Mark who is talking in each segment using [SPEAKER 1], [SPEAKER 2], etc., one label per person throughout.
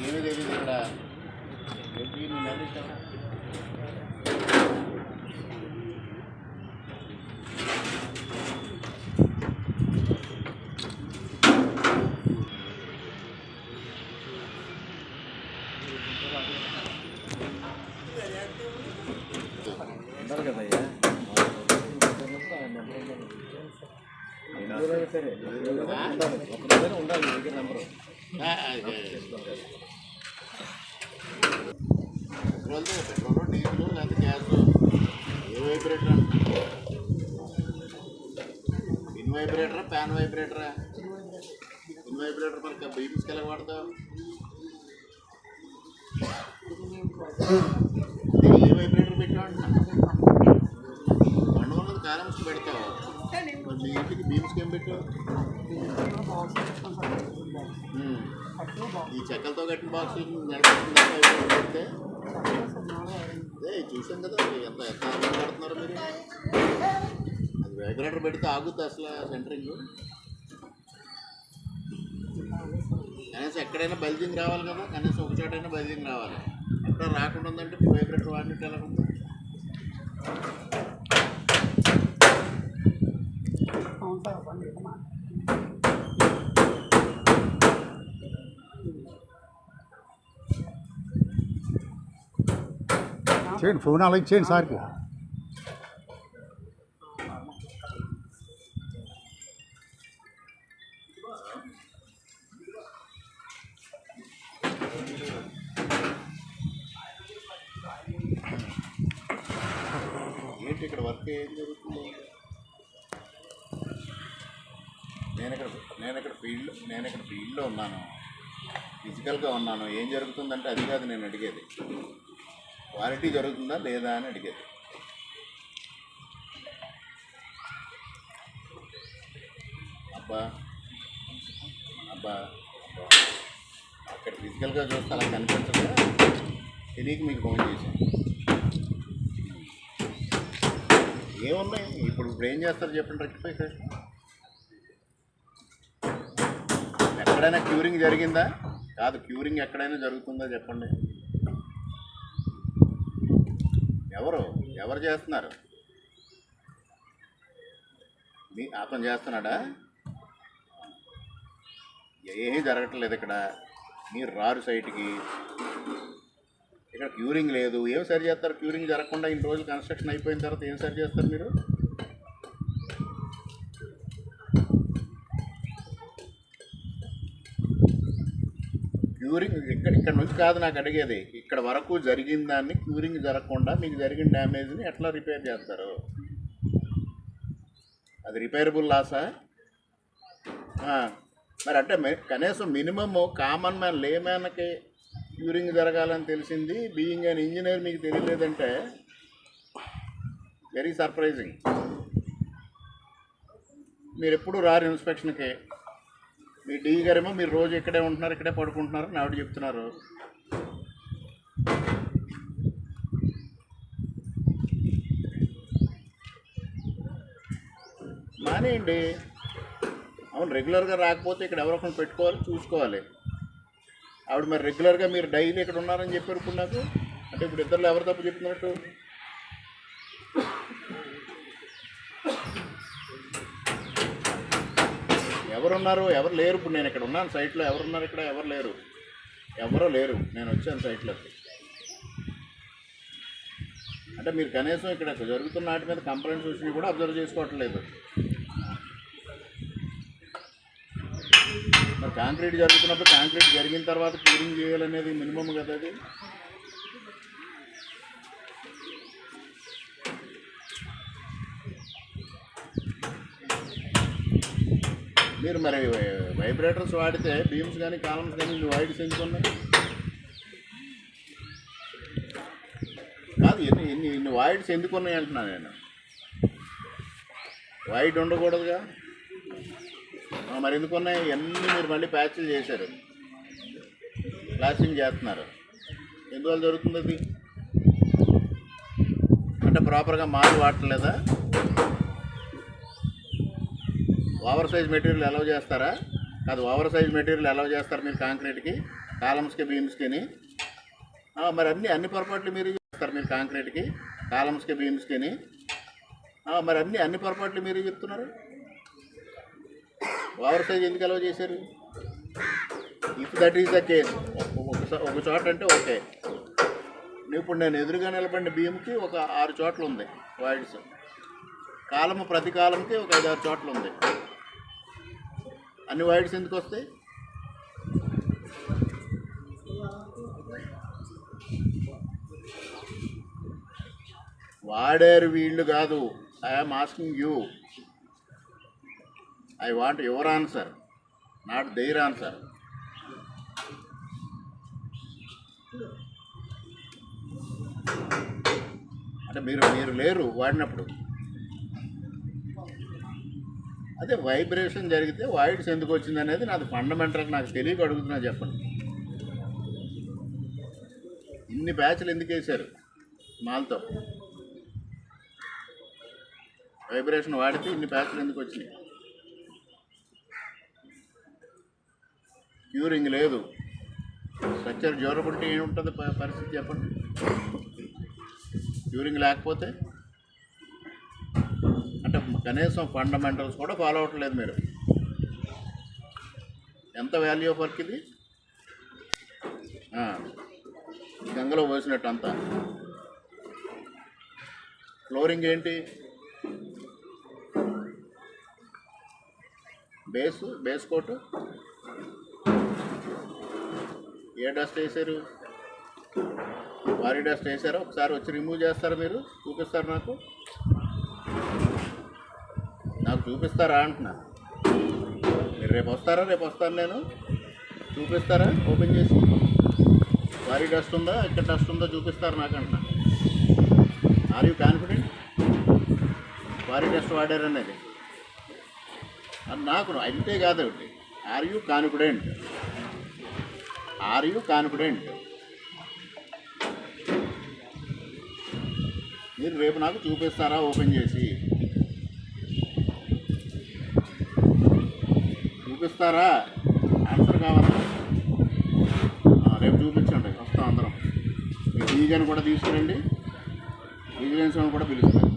[SPEAKER 1] ఏమీ తెలియదు ఇక్కడ ఏంటి నేను ఎలా ఇచ్చాను
[SPEAKER 2] ఉండరు కదా అయ్యా సరే ఒక దగ్గర ఉండాలి మీ దగ్గర నెంబరు
[SPEAKER 1] పెట్రోల్ పెట్రోల్ డీజిల్ లేకపోతే గ్యాస్ ఏ వైబ్రేటరా ఇన్ వైబ్రేటరా ప్యాన్ వైబ్రేటరా ఇన్ వైబ్రేటర్ మనకి బీపీస్కి ఎలా వాడతావు ఏ వైబ్రేటర్ పెట్టావు. మండు ఉన్నది కాలమ్స్ పెడతావు ఇంటికి పెట్టావు? ఉమ్. ఈ చెక్కలతో కట్టిన బాక్స్ పెడితే అదే చూసాం కదా ఎంత ఎంత ఆనందం పడుతున్నారు మీరు? అది వైబ్రేటర్ పెడితే ఆగుద్ది అసలు సెంటరింగ్ కనీసం ఎక్కడైనా బల్జింగ్ రావాలి కదా కనీసం ఒక చోటైనా బల్జింగ్ రావాలి. ఎక్కడ రాకుండా ఉందంటే వైబ్రేటర్ వాడినట్టు ఎలా ఉంది
[SPEAKER 3] చేయండి ఫోన్ అలా ఇచ్చేయండి సార్కి.
[SPEAKER 1] ఏంటి ఇక్కడ వర్క్ ఏం జరుగుతుంది? నేను ఇక్కడ ఫీల్డ్ నేను ఇక్కడ ఫీల్డ్లో ఉన్నాను. ఫిజికల్గా ఉన్నాను. ఏం జరుగుతుందంటే అది కాదు నేను అడిగేది. క్వాలిటీ జరుగుతుందా లేదా అని అడిగేది. అబ్బా. అబ్బా. అబ్బా. అక్కడ ఫిజికల్గా చూస్తే అలా కనిపించగా తెలియక మీకు ఫోన్ చేశాను. ఏమున్నాయి? ఇప్పుడు ఇప్పుడు ఏం చేస్తారు చెప్పండి రెక్టిఫై చేసి. ఎక్కడైనా క్యూరింగ్ జరిగిందా? కాదు క్యూరింగ్ ఎక్కడైనా జరుగుతుందా చెప్పండి. ఎవరు? ఎవరు చేస్తున్నారు? మీ అతను చేస్తున్నాడా? ఏమీ జరగట్లేదు ఇక్కడ. మీరు రారు సైట్కి. ఇక్కడ క్యూరింగ్ లేదు. ఏం సరి చేస్తారు? క్యూరింగ్ జరగకుండా ఇన్ని రోజులు కన్స్ట్రక్షన్ అయిపోయిన తర్వాత ఏం సరి చేస్తారు మీరు? క్యూరింగ్ ఇక్కడ ఇక్కడ నుంచి కాదు నాకు అడిగేది. ఇక్కడ వరకు జరిగిన దాన్ని క్యూరింగ్ జరగకుండా మీకు జరిగిన డ్యామేజ్ని ఎట్లా రిపేర్ చేస్తారు? అది రిపేరబుల్ లాసా? మరి అంటే కనీసం మినిమమ్ కామన్ మ్యాన్ లే మ్యాన్కి క్యూరింగ్ జరగాలని తెలిసింది. బీయింగ్ అన్ ఇంజనీర్ మీకు తెలియలేదంటే వెరీ సర్ప్రైజింగ్. మీరు ఎప్పుడు రారు ఇన్స్పెక్షన్కి? మీ డీ గారేమో మీరు రోజు ఇక్కడే ఉంటున్నారు ఇక్కడే పడుకుంటున్నారు అని ఆవిడ చెప్తున్నారు. మానేయండి. అవును రెగ్యులర్గా రాకపోతే ఇక్కడ ఎవరో ఒకరిని పెట్టుకోవాలి చూసుకోవాలి. ఆవిడ మరి రెగ్యులర్గా మీరు డైలీ ఇక్కడ ఉన్నారని చెప్పారు ఇప్పుడు నాకు అంటే ఇప్పుడు ఇద్దరు ఎవరు తప్పు చెప్తున్నట్టు ఎవరున్నారు? ఎవరు లేరు? ఇప్పుడు నేను ఇక్కడ ఉన్నాను సైట్లో. ఎవరున్నారు ఇక్కడ? ఎవరు లేరు? ఎవరో లేరు. నేను వచ్చాను సైట్లోకి అంటే మీరు కనీసం ఇక్కడ జరుగుతున్న వాటి మీద కంప్లైంట్స్ వచ్చినవి కూడా అబ్జర్వ్ చేసుకోవట్లేదు. మరి కాంక్రీట్ జరుగుతున్నప్పుడు కాంక్రీట్ జరిగిన తర్వాత క్లీనింగ్ చేయాలనేది మినిమం కదా అది? మీరు మరి వైబ్రేటర్స్ వాడితే బీమ్స్ కానీ కాలమ్స్ కానీ ఇన్ని వైడ్స్ ఎందుకు కాదు ఎన్ని ఎన్ని ఇన్ని వైడ్స్ ఎందుకు ఉన్నాయి అంటున్నాను నేను. వైడ్ ఉండకూడదుగా. మరి ఎందుకు ఉన్నాయి? అన్నీ మీరు మళ్ళీ ప్యాచ్లు చేశారు. ప్లాస్టింగ్ చేస్తున్నారు. ఎందువల్ల జరుగుతుంది అది? అంటే ప్రాపర్గా మాలు వాడట్లేదా? ఓవర్ సైజ్ మెటీరియల్ అలౌ చేస్తారా? కాదు ఓవర్ సైజ్ మెటీరియల్ అలౌ చేస్తారు మీరు కాంక్రీట్కి? కాలమ్స్కి బీమ్స్కిని? మరి అన్ని అన్ని పొరపాట్లు మీరు చేస్తారు మీరు కాంక్రీట్కి కాలమ్స్కి బీమ్స్కిని? మరి అన్ని అన్ని పొరపాట్లు మీరు చెప్తున్నారు? ఓవర్ సైజ్ ఎందుకు అలౌ చేశారు? If that is the case ఒక చోట అంటే ఓకే. ఇప్పుడు నేను ఎదురుగా నిలబడిన బియ్యంకి ఒక ఆరు చోట్ల ఉంది వైడ్స్. కాలము ప్రతి కాలంకి ఒక ఐదు ఆరు చోట్ల ఉంది అన్ని వైడ్స్ ఎందుకు వస్తాయి? వాడారు వీళ్ళు కాదు. I'm asking you I want your answer not their answer అంటే మీరు మీరు లేరు వాడినప్పుడు. అదే వైబ్రేషన్ జరిగితే వాయిడ్స్ ఎందుకు వచ్చింది అనేది నాకు ఫండమెంటల్ నాకు తెలియక అడుగుతున్నా చెప్పండి. ఇన్ని బ్యాచ్లు ఎందుకు వేశారు? మాల్తో. వైబ్రేషన్ వాడితే ఇన్ని బ్యాచ్లు ఎందుకు వచ్చినాయి? క్యూరింగ్ లేదు. స్ట్రక్చర్ డ్యూరబిలిటీ ఏముంటుంది ప- పరిస్థితి చెప్పండి. క్యూరింగ్ లేకపోతే కనీసం ఫండమెంటల్స్ కూడా ఫాలో అవ్వట్లేదు మీరు. ఎంత వాల్యూ వర్క్ ఇది? గంగలో పోసినట్టు అంతా ఫ్లోరింగ్ ఏంటి? బేస్ బేస్ కోటు ఏ డస్ట్ వేసారు? వారి డస్ట్ వేసారా? ఒకసారి వచ్చి రిమూవ్ చేస్తారా మీరు? చూపిస్తారు నాకు? నాకు చూపిస్తారా అంటున్నా. మీరు రేపు వస్తారా? రేపు వస్తాను నేను. చూపిస్తారా? ఓపెన్ చేసి. వారి డస్ట్ ఉందా? ఇక్కడ డస్ట్ ఉందో చూపిస్తారు నాకంటున్నా. ఆర్ యూ కాన్ఫిడెంట్ వారి డస్ట్ వాడారనేది అది నాకు అంతే కాదు ఒకటి. Are you confident are you confident మీరు రేపు నాకు చూపిస్తారా? ఓపెన్ చేసి. చూపిస్తారా? ఆన్సర్ కావాలా? రేపు చూపించండి. వస్తాం అందరం. మీ డీజన్ కూడా తీసుకురండి. విజిలెన్స్ వాళ్ళు కూడా పిలుస్తారు.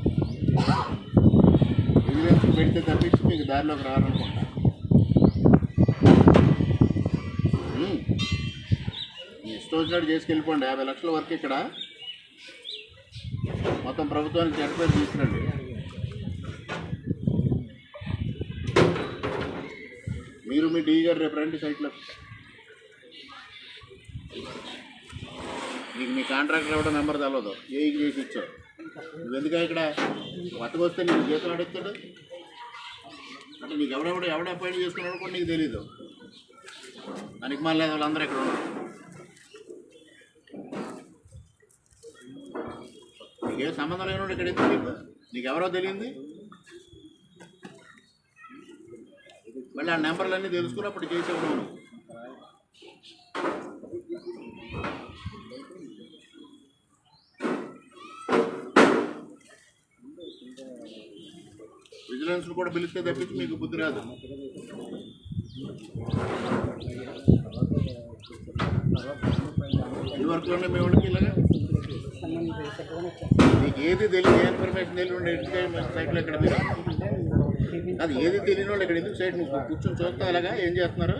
[SPEAKER 1] విజిలెన్స్ పెడితే తప్పించి మీకు దారిలోకి రారనుకుంటా. మీ ఇష్టం వచ్చినట్టు చేసుకెళ్ళిపోండి. యాభై లక్షల వరకు ఇక్కడ. మొత్తం ప్రభుత్వానికి చెడ్డ పేరు తీసుకురండి మీరు మీ డీ గారు రేపు రండి సైట్లో నీకు మీ కాంట్రాక్టర్ ఎవడో నెంబర్ తెలవదు. ఏ చేసి ఇచ్చావు నువ్వు ఇక్కడ? కొత్తగా నీకు జీతం అడుగుతాడు. అంటే నీకు ఎవడెవడు ఎవడ అపాయింట్ చేసుకున్నాడు కూడా నీకు తెలీదు. దానికి మళ్ళీ వాళ్ళందరూ ఇక్కడ ఉన్నారు. నీకేం సంబంధం లేనివాడు ఇక్కడ ఎందుకు నీకు? నీకు ఎవరో తెలియంది? మళ్ళీ ఆ నెంబర్లన్నీ తెలుసుకుని అప్పుడు చేసేవాడు విజిలెన్స్ కూడా పిలిస్తే తప్పించి మీకు బుద్ధి రాదు. ఈ వర్క్లోనే మేము మీకు ఏది తెలియదు ఏ ఇన్ఫర్మేషన్ తెలియదు సైట్లో ఇక్కడ మీరు? అది ఏది తెలియని వాళ్ళు ఇక్కడ ఎందుకు సైడ్ నువ్వు కూర్చొని చూస్తా అలాగా ఏం చేస్తున్నారు?